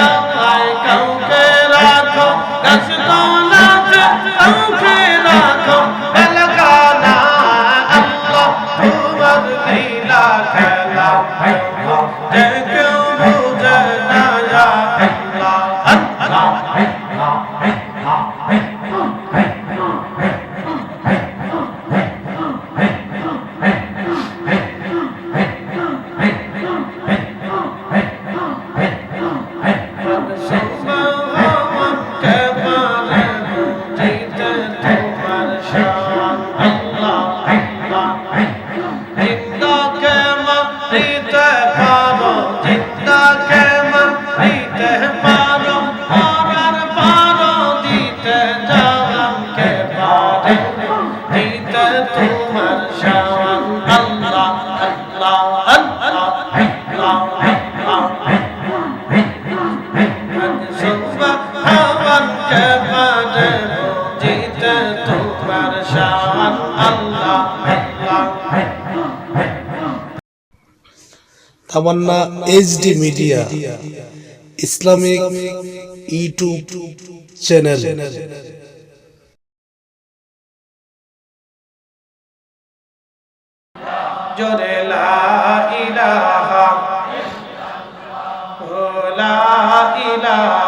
não. Tamanna HD media Islamic YouTube channel. ইলাহা ইলাহা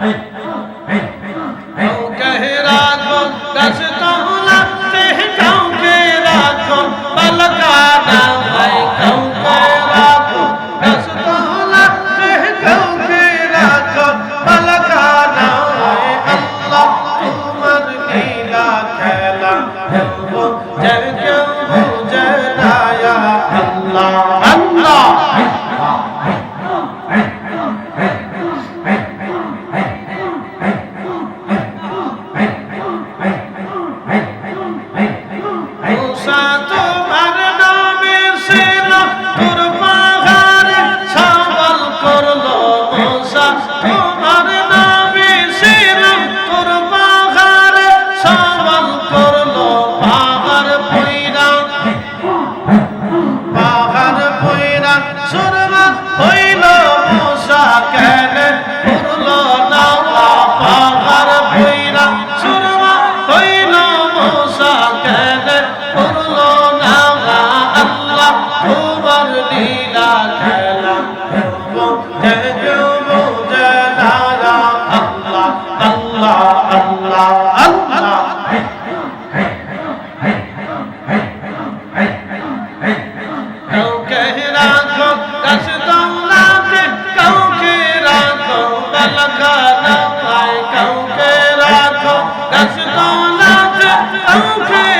아멘. কাউকে রাখো কাউকে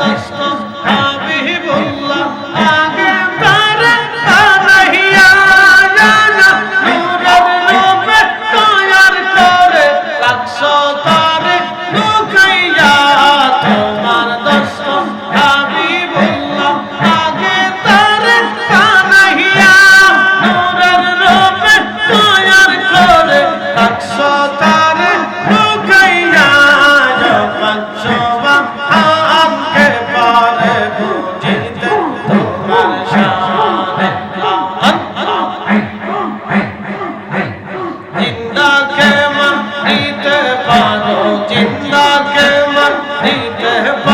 नहीं कह पा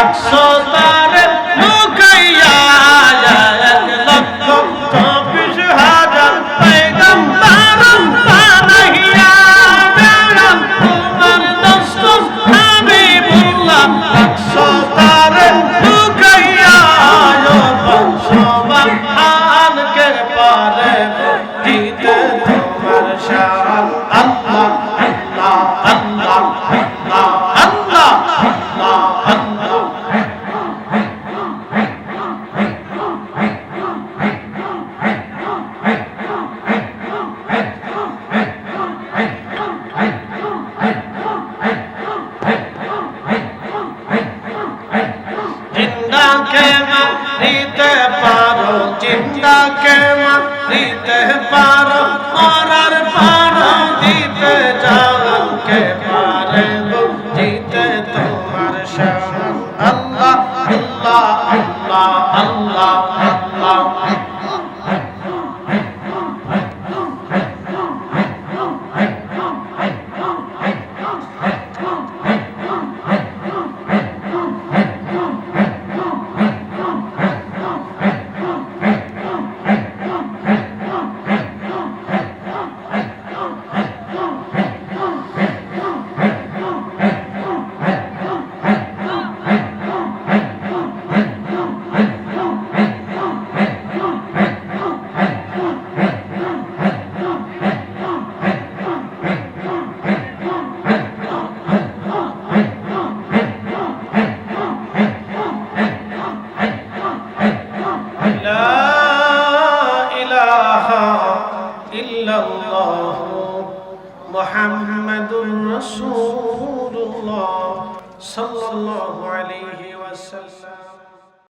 রাখছো